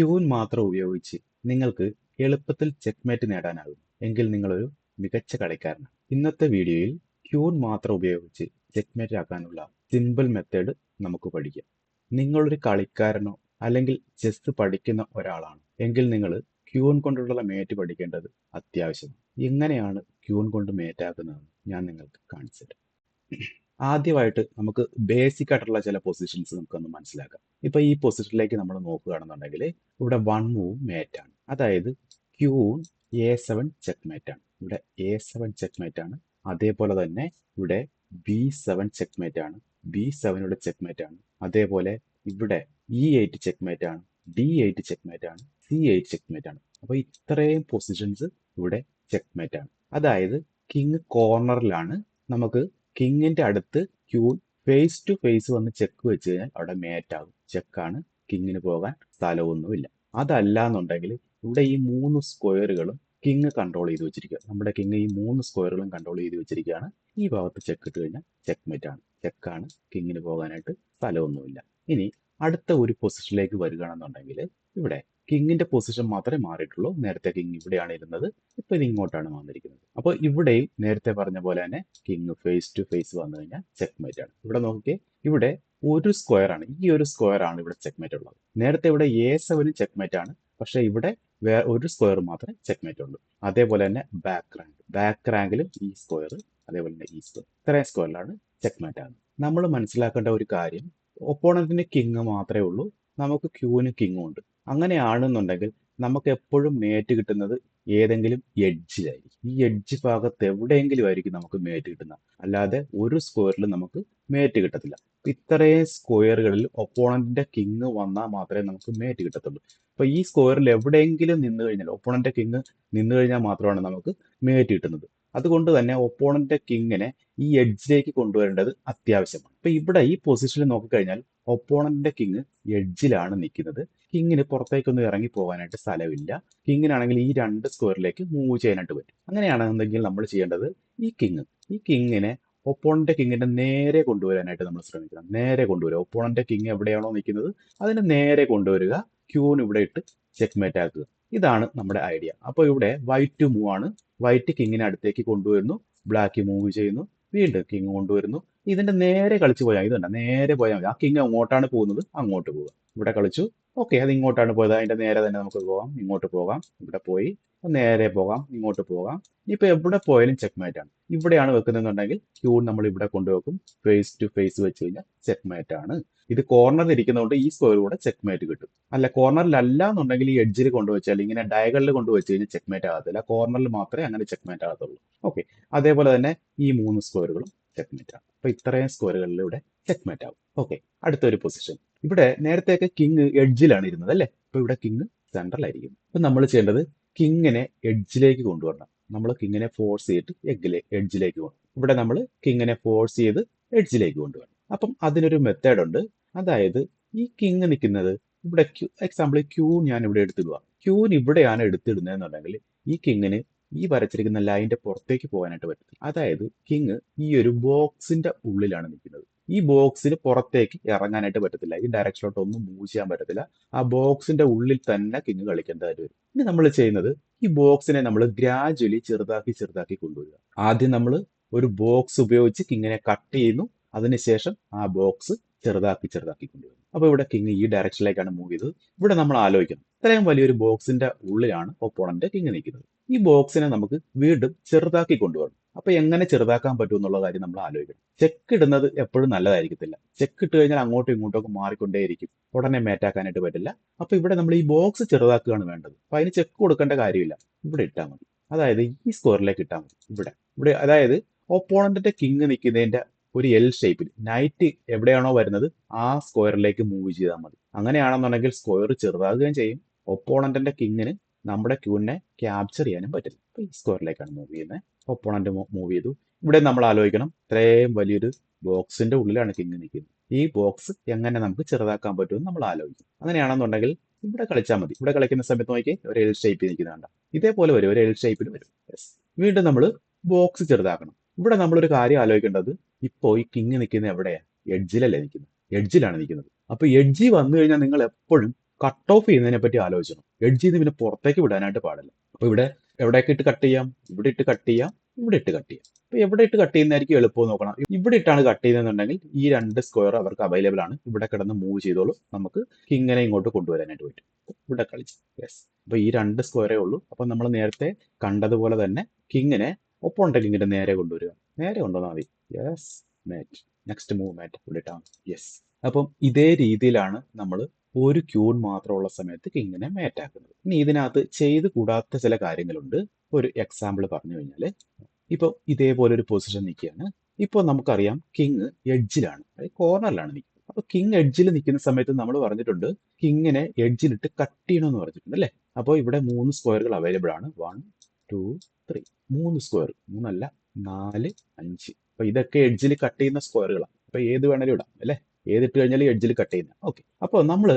Queen മാത്രം ഉപയോഗിച്ച് നിങ്ങൾക്ക് എളുപ്പത്തിൽ ചെക്ക്മേറ്റ് നേടാനാകും. എങ്കിൽ നിങ്ങളൊരു മികച്ച കളിക്കാരനാണ്. ഇന്നത്തെ വീഡിയോയിൽ ക്യൂൻ മാത്രം ഉപയോഗിച്ച് ചെക്ക്മേറ്റ് ആക്കാനുള്ള സിമ്പിൾ മെത്തേഡ് നമുക്ക് പഠിക്കാം. നിങ്ങളൊരു കളിക്കാരനോ അല്ലെങ്കിൽ ചെസ് പഠിക്കുന്ന ഒരാളാണ്. എങ്കിൽ നിങ്ങൾ ക്യൂൺ കൊണ്ടുള്ള മേറ്റ് പഠിക്കേണ്ടത് അത്യാവശ്യമാണ്. എങ്ങനെയാണ് ക്യൂൺ കൊണ്ട് മേറ്റാക്കുന്നതെന്ന് ഞാൻ നിങ്ങൾക്ക് കാണിച്ചു തരാം. ആദ്യമായിട്ട് നമുക്ക് ബേസിക് ആയിട്ടുള്ള ചില പൊസിഷൻസ് നമുക്കൊന്ന് മനസ്സിലാക്കാം. ഇപ്പൊ ഈ പൊസിഷനിലേക്ക് നമ്മൾ നോക്കുകയാണെന്നുണ്ടെങ്കിൽ ഇവിടെ വൺ മൂവ് മേറ്റ് ആണ്. അതായത് queen A seven check mate ആണ്. ഇവിടെ എ സെവൻ ചെക്ക് മേറ്റ് ആണ്. അതേപോലെ തന്നെ ഇവിടെ ബി സെവൻ ചെക്ക് മേറ്റ് ആണ്. ബി സെവൻ ചെക്ക് മേറ്റ് ആണ്. അതേപോലെ ഇവിടെ ഇ എയ്റ്റ് ചെക്ക് മേറ്റ് ആണ്. ഡി എയ്റ്റ് ചെക്ക് മേറ്റ് ആണ്. സി എയ്റ്റ് ചെക്ക് മേറ്റ് ആണ്. അപ്പൊ ഇത്രയും പൊസിഷൻസ് ഇവിടെ ചെക്ക് മേറ്റ് ആണ്. അതായത് കിങ് കോർണറിലാണ് നമുക്ക് കിങ്ങിന്റെ അടുത്ത് ക്യൂൺ ഫേസ് ടു ഫേസ് വന്ന് ചെക്ക് വെച്ച് കഴിഞ്ഞാൽ അവിടെ മേറ്റ് ആകും. ചെക്കാണ് കിങ്ങിന് പോകാൻ സ്ഥലമൊന്നുമില്ല. അതല്ല എന്നുണ്ടെങ്കിൽ ഇവിടെ ഈ മൂന്ന് സ്ക്വയറുകളും കിങ് കൺട്രോൾ ചെയ്ത് വെച്ചിരിക്കുക. നമ്മുടെ കിങ് ഈ മൂന്ന് സ്ക്വയറുകളും കൺട്രോൾ ചെയ്ത് വെച്ചിരിക്കുകയാണ്. ഈ ഭാഗത്ത് ചെക്ക് ഇട്ട് കഴിഞ്ഞാൽ ചെക്ക് മേറ്റ് ആണ്. ചെക്കാണ് കിങ്ങിന് പോകാനായിട്ട് സ്ഥലമൊന്നുമില്ല. ഇനി അടുത്ത ഒരു പൊസിഷനിലേക്ക് വരികയാണെന്നുണ്ടെങ്കിൽ ഇവിടെ കിങ്ങിന്റെ പൊസിഷൻ മാത്രമേ മാറിയിട്ടുള്ളൂ. നേരത്തെ കിങ് ഇവിടെയാണ് ഇരുന്നത്. ഇപ്പൊ ഇത് ഇങ്ങോട്ടാണ് വന്നിരിക്കുന്നത്. അപ്പോൾ ഇവിടെയും നേരത്തെ പറഞ്ഞ പോലെ തന്നെ കിങ് ഫേസ് ടു ഫേസ് വന്നു കഴിഞ്ഞാൽ ചെക്ക് മേറ്റ് ആണ്. ഇവിടെ നോക്കിയേ ഇവിടെ ഒരു സ്ക്വയർ ആണ്. ഈ ഒരു സ്ക്വയർ ആണ് ഇവിടെ ചെക്ക്മേറ്റ് ഉള്ളത്. നേരത്തെ ഇവിടെ എ സെവനും ചെക്ക് മേറ്റ് ആണ്. പക്ഷേ ഇവിടെ വേ ഒരു സ്ക്വയർ മാത്രമേ ചെക്ക്മേറ്റ് ഉള്ളൂ. അതേപോലെ തന്നെ ബാക്ക് റാങ്ക് ബാക്ക് റാങ്കിലും ഈ സ്ക്വയർ അതേപോലെ തന്നെ ഈ സ്ക്വയർ ഇത്രയും സ്ക്വയറിലാണ് ചെക്ക്മേറ്റ് ആണ്. നമ്മൾ മനസ്സിലാക്കേണ്ട ഒരു കാര്യം ഒപ്പോണന്റിന് കിങ് മാത്രമേ ഉള്ളൂ. നമുക്ക് ക്യൂവിന് കിങ്ങും ഉണ്ട്. അങ്ങനെയാണെന്നുണ്ടെങ്കിൽ നമുക്ക് എപ്പോഴും മേറ്റ് കിട്ടുന്നത് ഏതെങ്കിലും എഡ്ജിലായിരിക്കും ഈ എഡ്ജ് ഭാഗത്ത് എവിടെയെങ്കിലും ആയിരിക്കും നമുക്ക് മേറ്റ് കിട്ടുന്നത്. അല്ലാതെ ഒരു സ്ക്വയറിൽ നമുക്ക് മേറ്റ് കിട്ടത്തില്ല. ഇത്രയും സ്ക്വയറുകളിൽ ഒപ്പോണന്റിന്റെ കിങ് വന്നാൽ മാത്രമേ നമുക്ക് മേറ്റ് കിട്ടത്തുള്ളൂ. അപ്പൊ ഈ സ്ക്വയറിൽ എവിടെയെങ്കിലും നിന്ന് കഴിഞ്ഞാൽ ഒപ്പോണന്റെ കിങ് നിന്ന് കഴിഞ്ഞാൽ മാത്രമാണ് നമുക്ക് മേറ്റ് കിട്ടുന്നത്. അതുകൊണ്ട് തന്നെ ഒപ്പോണന്റിന്റെ കിങ്ങിനെ ഈ എഡ്ജിലേക്ക് കൊണ്ടുവരേണ്ടത് അത്യാവശ്യമാണ്. അപ്പൊ ഇവിടെ ഈ പൊസിഷനിൽ നോക്കിക്കഴിഞ്ഞാൽ ഒപ്പോണന്റിന്റെ കിങ് എഡ്ജിലാണ് നിൽക്കുന്നത്. കിങ്ങിന് പുറത്തേക്കൊന്നും ഇറങ്ങി പോകാനായിട്ട് സ്ഥലമില്ല. കിങ്ങിനാണെങ്കിൽ ഈ രണ്ട് സ്ക്വയറിലേക്ക് മൂവ് ചെയ്യാനായിട്ട് പറ്റും. അങ്ങനെയാണെന്നുണ്ടെങ്കിൽ നമ്മൾ ചെയ്യേണ്ടത്. ഈ കിങ് ഈ കിങ്ങിനെ ഒപ്പോണന്റെ കിങ്ങിന്റെ നേരെ കൊണ്ടുവരാനായിട്ട് നമ്മൾ ശ്രമിക്കണം. നേരെ കൊണ്ടുവരിക. ഒപ്പോണന്റെ കിങ് എവിടെയാണോ നിൽക്കുന്നത്? അതിനെ നേരെ കൊണ്ടുവരിക. ക്യൂന് ഇവിടെ ഇട്ട് ചെക്ക്മേറ്റ് ആക്കുക. ഇതാണ് നമ്മുടെ ഐഡിയ അപ്പോൾ ഇവിടെ വൈറ്റ് മൂവ് ആണ്. വൈറ്റ് കിങ്ങിനെ അടുത്തേക്ക് കൊണ്ടുവരുന്നു. ബ്ലാക്ക് മൂവ് ചെയ്യുന്നു. വീണ്ടും കിങ് കൊണ്ടുവരുന്നു. ഇതിന്റെ നേരെ കളിച്ചു പോയാൽ ഇതുണ്ട് നേരെ പോയാൽ മതി. ആ കിങ് അങ്ങോട്ടാണ് പോകുന്നത്. അങ്ങോട്ട് പോവുക. ഇവിടെ കളിച്ചു. ഓക്കെ അത് ഇങ്ങോട്ടാണ് പോയത്. അതിന്റെ നേരെ തന്നെ നമുക്ക് പോകാം ഇങ്ങോട്ട് പോകാം. ഇവിടെ പോയി. നേരെ പോകാം. ഇങ്ങോട്ട് പോകാം. ഇപ്പൊ എവിടെ പോയാലും ചെക്ക് ആണ്. ഇവിടെയാണ് വെക്കുന്നതെന്നുണ്ടെങ്കിൽ ക്യൂൺ നമ്മൾ ഇവിടെ കൊണ്ടുവെക്കും. ഫേസ് ടു ഫേസ് വെച്ച് കഴിഞ്ഞാൽ ചെക്ക് ആണ്. ഇത് കോർണറിൽ ഇരിക്കുന്നതുകൊണ്ട് ഈ സ്ക്വയർ കൂടെ ചെക്ക് മാറ്റ് കിട്ടും. അല്ല കോർണറിലല്ല എന്നുണ്ടെങ്കിൽ ഈ എഡ്ജിൽ കൊണ്ടുവച്ചാൽ ഇങ്ങനെ ഡയകളിൽ കൊണ്ടുവച്ച് കഴിഞ്ഞാൽ ചെക്ക് മാറ്റ് ആകത്തില്ല കോർണറിൽ മാത്രമേ അങ്ങനെ ചെക്ക് മാറ്റ് ആകത്തുള്ളൂ. ഓക്കെ അതേപോലെ തന്നെ ഈ മൂന്ന് സ്ക്വയറുകളും ചെക്ക് ആവും ആണ്. അപ്പൊ ഇത്രയും സ്ക്വയറുകളിൽ ഇവിടെ ചെക്ക്മേറ്റ് ആവും. ഓക്കെ അടുത്തൊരു പൊസിഷൻ ഇവിടെ നേരത്തെയൊക്കെ കിങ് എഡ്ജിലാണ് ഇരുന്നത് അല്ലേ? അപ്പൊ ഇവിടെ കിങ് സെൻട്രലായിരിക്കും അപ്പൊ നമ്മൾ ചെയ്യേണ്ടത് കിങ്ങിനെ എഡ്ജിലേക്ക് കൊണ്ടുവരണം. നമ്മൾ കിങ്ങിനെ ഫോഴ്സ് ചെയ്തിട്ട് എഗ്ഗിലെ എഡ്ജിലേക്ക് കൊണ്ടുവരണം. ഇവിടെ നമ്മൾ കിങ്ങിനെ ഫോഴ്സ് ചെയ്ത് എഡ്ജിലേക്ക് കൊണ്ടുവരണം. അപ്പം അതിനൊരു മെത്തേഡ് ഉണ്ട്. അതായത് ഈ കിങ് നിൽക്കുന്നത് ഇവിടെ ക്യൂ എക്സാമ്പിൾ ക്യൂ ഞാൻ ഇവിടെ എടുത്തിടുക ക്യൂന് ഇവിടെയാണ് എടുത്തിടുന്നതെന്നുണ്ടെങ്കിൽ ഈ കിങ്ങിന് ഈ വരച്ചിരിക്കുന്ന ലൈനിന്റെ പുറത്തേക്ക് പോകാനായിട്ട് പറ്റും അതായത് കിങ് ഈ ഒരു ബോക്സിന്റെ ഉള്ളിലാണ് നിൽക്കുന്നത്. ഈ ബോക്സിന് പുറത്തേക്ക് ഇറങ്ങാനായിട്ട് പറ്റത്തില്ല. ഈ ഡയറക്ഷനിലോട്ട് ഒന്നും മൂവ് ചെയ്യാൻ പറ്റത്തില്ല. ആ ബോക്സിന്റെ ഉള്ളിൽ തന്നെ കിങ് കളിക്കേണ്ടതായിട്ട് വരും. ഇനി നമ്മൾ ചെയ്യുന്നത് ഈ ബോക്സിനെ നമ്മൾ ഗ്രാജുവലി ചെറുതാക്കി ചെറുതാക്കി കൊണ്ടുവരിക. ആദ്യം നമ്മൾ ഒരു ബോക്സ് ഉപയോഗിച്ച് കിങ്ങിനെ കട്ട് ചെയ്യുന്നു. അതിനുശേഷം ആ ബോക്സ് ചെറുതാക്കി ചെറുതാക്കി കൊണ്ടുവരും അപ്പൊ ഇവിടെ കിങ് ഈ ഡയറക്ഷനിലേക്കാണ് മൂവ് ചെയ്തത്. ഇവിടെ നമ്മൾ ആലോചിക്കണം. ഇത്രയും വലിയൊരു ബോക്സിന്റെ ഉള്ളിലാണ് ഒപ്പോണന്റ് കിങ് നിൽക്കുന്നത്. ഈ ബോക്സിനെ നമുക്ക് വീണ്ടും ചെറുതാക്കി കൊണ്ടുവരണം. അപ്പൊ എങ്ങനെ ചെറുതാക്കാൻ പറ്റും എന്നുള്ള കാര്യം നമ്മൾ ആലോചിക്കണം. ചെക്ക് ഇടുന്നത് എപ്പോഴും നല്ലതായിരിക്കത്തില്ല. ചെക്ക് ഇട്ട് കഴിഞ്ഞാൽ അങ്ങോട്ടും ഇങ്ങോട്ടും മാറിക്കൊണ്ടേയിരിക്കും. ഉടനെ മേറ്റാക്കാനായിട്ട് പറ്റില്ല. അപ്പൊ ഇവിടെ നമ്മൾ ഈ ബോക്സ് ചെറുതാക്കുകയാണ് വേണ്ടത്. അപ്പൊ അതിന് ചെക്ക് കൊടുക്കേണ്ട കാര്യമില്ല. ഇവിടെ ഇട്ടാൽ മതി. അതായത് ഈ സ്ക്വയറിലേക്ക് ഇട്ടാൽ മതി. ഇവിടെ. ഇവിടെ അതായത് ഓപ്പോണന്റിന്റെ കിങ് നിൽക്കുന്നതിന്റെ ഒരു എൽ ഷേപ്പിൽ നൈറ്റ് എവിടെയാണോ വരുന്നത് ആ സ്ക്വയറിലേക്ക് മൂവ് ചെയ്താൽ മതി. അങ്ങനെയാണെന്നുണ്ടെങ്കിൽ സ്ക്വയർ ചെറുതാകുകയും ചെയ്യും. ഒപ്പോണന്റിന്റെ കിങ്ങിന് നമ്മുടെ ക്യൂവിനെ ക്യാപ്ചർ ചെയ്യാനും പറ്റില്ല. അപ്പൊ ഈ സ്ക്വയറിലേക്കാണ് മൂവ് ചെയ്യുന്നത് ഒപ്പോണന്റ് മൂവ് ചെയ്തു. ഇവിടെ നമ്മൾ ആലോചിക്കണം. ഇത്രയും വലിയൊരു ബോക്സിന്റെ ഉള്ളിലാണ് കിങ് നിൽക്കുന്നത്. ഈ ബോക്സ് എങ്ങനെ നമുക്ക് ചെറുതാക്കാൻ പറ്റുമെന്ന് നമ്മൾ ആലോചിക്കും. അങ്ങനെയാണെന്നുണ്ടെങ്കിൽ ഇവിടെ കളിച്ചാൽ മതി. ഇവിടെ കളിക്കുന്ന സമയത്ത് നോക്കി ഒരു എൽ ഷേപ്പിൽ നിൽക്കുന്നുണ്ട് ഇതേപോലെ വരും. ഒരു എൽ ഷേപ്പിൽ വരും. യെസ് വീണ്ടും നമ്മൾ ബോക്സ് ചെറുതാക്കണം. ഇവിടെ നമ്മളൊരു കാര്യം ആലോചിക്കേണ്ടത് ഇപ്പോൾ ഈ കിങ് നിൽക്കുന്നത് എവിടെയാണ് എഡ്ജിലല്ലേ നിൽക്കുന്നത്. എഡ്ജിലാണ് നിൽക്കുന്നത്. അപ്പോൾ എഡ്ജി വന്നു കഴിഞ്ഞാൽ നിങ്ങൾ എപ്പോഴും കട്ട് ഓഫ് ചെയ്യുന്നതിനെ പറ്റി ആലോചിക്കണം എഡ്ജ് ചെയ്ത് പിന്നെ പുറത്തേക്ക് വിടാനായിട്ട് പാടില്ല. അപ്പോൾ ഇവിടെ എവിടെയൊക്കെ ഇട്ട് കട്ട് ചെയ്യാം? ഇവിടെ ഇട്ട് കട്ട് ചെയ്യാം. ഇവിടെ ഇട്ട് കട്ട് ചെയ്യാം. അപ്പോൾ എവിടെ ഇട്ട് കട്ട് ചെയ്യുന്നതായിരിക്കും എളുപ്പം നോക്കണം. ഇവിടെ ഇട്ടാണ് കട്ട് ചെയ്യുന്നതെന്നുണ്ടെങ്കിൽ ഈ രണ്ട് സ്ക്വയർ അവർക്ക് അവൈലബിൾ ആണ്. ഇവിടെ കിടന്ന് മൂവ് ചെയ്തോളൂ. നമുക്ക് ഇങ്ങനെ ഇങ്ങോട്ട് കൊണ്ടുവരാനായിട്ട് പറ്റും. ഇവിടെ കളിച്ച്. യെസ് അപ്പോൾ ഈ രണ്ട് സ്ക്വയറേ ഉള്ളൂ. അപ്പോൾ നമ്മൾ നേരത്തെ കണ്ടതുപോലെ തന്നെ കിങ്ങിനെ ഒപ്പോണ്ട കിങ്ങിന്റെ നേരെ കൊണ്ടുവരിക. നേരെ കൊണ്ടുവന്നാൽ മതി. Yes mate next move mate ഇവിടെ ഇട്ടാണ് യെസ് അപ്പം ഇതേ രീതിയിലാണ് നമ്മൾ ഒരു ക്യൂൺ മാത്രമുള്ള സമയത്ത് കിങ്ങിനെ മേറ്റാക്കുന്നത്. ഇനി ഇതിനകത്ത് ചെയ്ത് കൂടാത്ത ചില കാര്യങ്ങളുണ്ട്. ഒരു എക്സാമ്പിൾ പറഞ്ഞു കഴിഞ്ഞാൽ ഇപ്പോൾ ഇതേപോലെ ഒരു പൊസിഷൻ നിൽക്കുകയാണ്. ഇപ്പോൾ നമുക്കറിയാം കിങ് എഡ്ജിലാണ് അതായത് കോർണറിലാണ് നിൽക്കുന്നത്. അപ്പോൾ കിങ് എഡ്ജിൽ നിൽക്കുന്ന സമയത്ത് നമ്മൾ പറഞ്ഞിട്ടുണ്ട് കിങ്ങിനെ എഡ്ജിലിട്ട് കട്ട് ചെയ്യണമെന്ന് പറഞ്ഞിട്ടുണ്ട് അല്ലേ? അപ്പോൾ ഇവിടെ മൂന്ന് സ്ക്വയറുകൾ അവൈലബിൾ ആണ്. വൺ ടു ത്രീ മൂന്ന് സ്ക്വയർ മൂന്നല്ല നാല് അഞ്ച്. അപ്പോൾ ഇതൊക്കെ എഡ്ജിൽ കട്ട് ചെയ്യുന്ന സ്ക്വയറുകളാണ് അപ്പോൾ ഏത് വേണേലും ഇടാം അല്ലേ? ഏതിട്ട് കഴിഞ്ഞാൽ എഡ്ജിൽ കട്ട് ചെയ്യുന്ന. ഓക്കെ അപ്പോൾ നമ്മൾ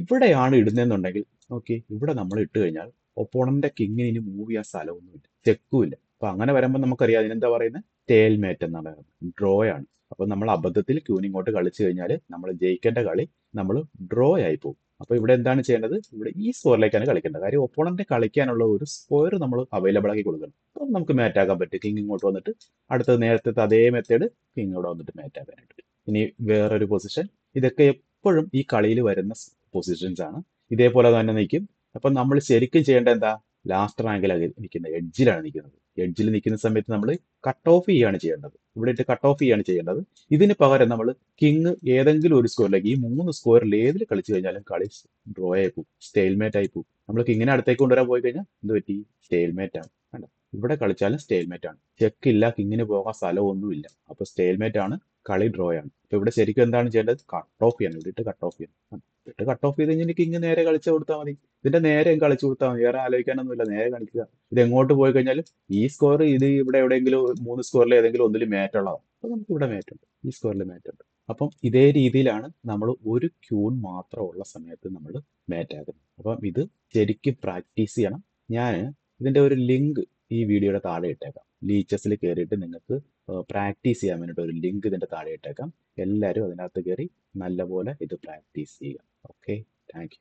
ഇവിടെയാണ് ഇടുന്നതെന്നുണ്ടെങ്കിൽ ഓക്കെ ഇവിടെ നമ്മൾ ഇട്ട് കഴിഞ്ഞാൽ ഒപ്പോണന്റെ കിങ്ങിന് ഇനി മൂവ് ചെയ്യാൻ സ്ഥലമൊന്നുമില്ല. ചെക്കുമില്ല അപ്പൊ അങ്ങനെ വരുമ്പോൾ നമുക്കറിയാം അതിനെന്താ പറയുന്നത് ടേൽമേറ്റ് എന്നാണ് ഡ്രോ ആണ്. അപ്പൊ നമ്മൾ അബദ്ധത്തിൽ ക്യൂനിങ്ങോട്ട് കളിച്ചു കഴിഞ്ഞാൽ നമ്മൾ ജയിക്കേണ്ട കളി നമ്മൾ ഡ്രോ ആയി പോകും. അപ്പൊ ഇവിടെ എന്താണ് ചെയ്യേണ്ടത്? ഇവിടെ ഈ സ്കോറിലേക്കാണ് കളിക്കേണ്ടത്. കാര്യം ഒപ്പോണന്റ് കളിക്കാനുള്ള ഒരു സ്കോർ നമ്മൾ അവൈലബിൾ ആക്കി കൊടുക്കണം. അപ്പം നമുക്ക് മാറ്റാക്കാൻ പറ്റും. കിങ് ഇങ്ങോട്ട് വന്നിട്ട് അടുത്തത് നേരത്തെ അതേ മെത്തേഡ് കിങ് വന്നിട്ട് മാറ്റ് ആക്കാനായിട്ട് ഇനി വേറൊരു പൊസിഷൻ ഇതൊക്കെ എപ്പോഴും ഈ കളിയിൽ വരുന്ന പൊസിഷൻസ് ആണ്. ഇതേപോലെ തന്നെ നിൽക്കും അപ്പം നമ്മൾ ശരിക്കും ചെയ്യേണ്ട എന്താ? ലാസ്റ്റ് റാങ്കിലാണ് നിൽക്കുന്നത് എഡ്ജിലാണ് നിൽക്കുന്നത് എഡ്ജിൽ നിൽക്കുന്ന സമയത്ത് നമ്മൾ കട്ട് ഓഫ് ചെയ്യാണ് ചെയ്യേണ്ടത്. ഇവിടെ ഇട്ട് കട്ട് ഓഫ് ചെയ്യാണ് ചെയ്യേണ്ടത്. ഇതിന് പകരം നമ്മൾ കിങ് ഏതെങ്കിലും ഒരു സ്കോറിലേക്ക് ഈ മൂന്ന് സ്കോറിൽ ഏതിൽ കളിച്ചു കഴിഞ്ഞാലും കളി ഡ്രോ ആയി പോകും. സ്റ്റേൽമേറ്റ് ആയി പോകും. നമ്മൾ കിങ്ങിനെ അടുത്തേക്ക് കൊണ്ടുവരാൻ പോയി കഴിഞ്ഞാൽ എന്ത് പറ്റി? സ്റ്റേൽമേറ്റ് ആണ്. കണ്ടോ? ഇവിടെ കളിച്ചാലും സ്റ്റേൽമേറ്റ് ആണ്. ചെക്ക് ഇല്ല കിങ്ങിന് പോകാൻ സ്ഥലമൊന്നുമില്ല. അപ്പൊ സ്റ്റേൽമേറ്റ് ആണ് കളി ഡ്രോ ആണ് അപ്പൊ ഇവിടെ ശരിക്കും എന്താണ് ചെയ്യേണ്ടത്? കട്ട് ഓഫ് ചെയ്യണം ഇവിടെ ഇട്ട് കട്ട് ഓഫ് ചെയ്യണം ഇട്ട് കട്ട് ഓഫ് ചെയ്ത് കഴിഞ്ഞാൽ കിങ് നേരെ കളിച്ചു കൊടുത്താൽ മതി. ഇതിന്റെ നേരെ കളിച്ചു കൊടുത്താൽ മതി. വേറെ ആലോചിക്കാനൊന്നുമില്ല. നേരെ കളിക്കുക. ഇത് എങ്ങോട്ട് പോയി കഴിഞ്ഞാലും ഈ സ്കോർ ഇത് ഇവിടെ എവിടെയെങ്കിലും മൂന്ന് സ്കോറിൽ ഏതെങ്കിലും ഒന്നിൽ മാറ്റ് ഉള്ളതാണ്. അപ്പൊ നമുക്ക് ഇവിടെ മാറ്റ് ഉണ്ട്. ഈ സ്കോറിൽ മാറ്റ് ഉണ്ട്. അപ്പം ഇതേ രീതിയിലാണ് നമ്മൾ ഒരു ക്യൂൺ മാത്രമുള്ള സമയത്ത് നമ്മൾ മാറ്റ് ആക്കുന്നത്. അപ്പം ഇത് ശരിക്കും പ്രാക്ടീസ് ചെയ്യണം. ഞാൻ ഇതിന്റെ ഒരു ലിങ്ക് ഈ വീഡിയോയുടെ താഴെ ഇട്ടേക്കാം. ലീച്ചസിൽ കയറിയിട്ട് നിങ്ങൾക്ക് പ്രാക്ടീസ് ചെയ്യാൻ വേണ്ടിയിട്ട് ഒരു ലിങ്ക് ഇതിന്റെ താഴെ ഇട്ടേക്കാം. എല്ലാവരും അതിനകത്ത് കയറി നല്ലപോലെ ഇത് പ്രാക്ടീസ് ചെയ്യുക. Okay thank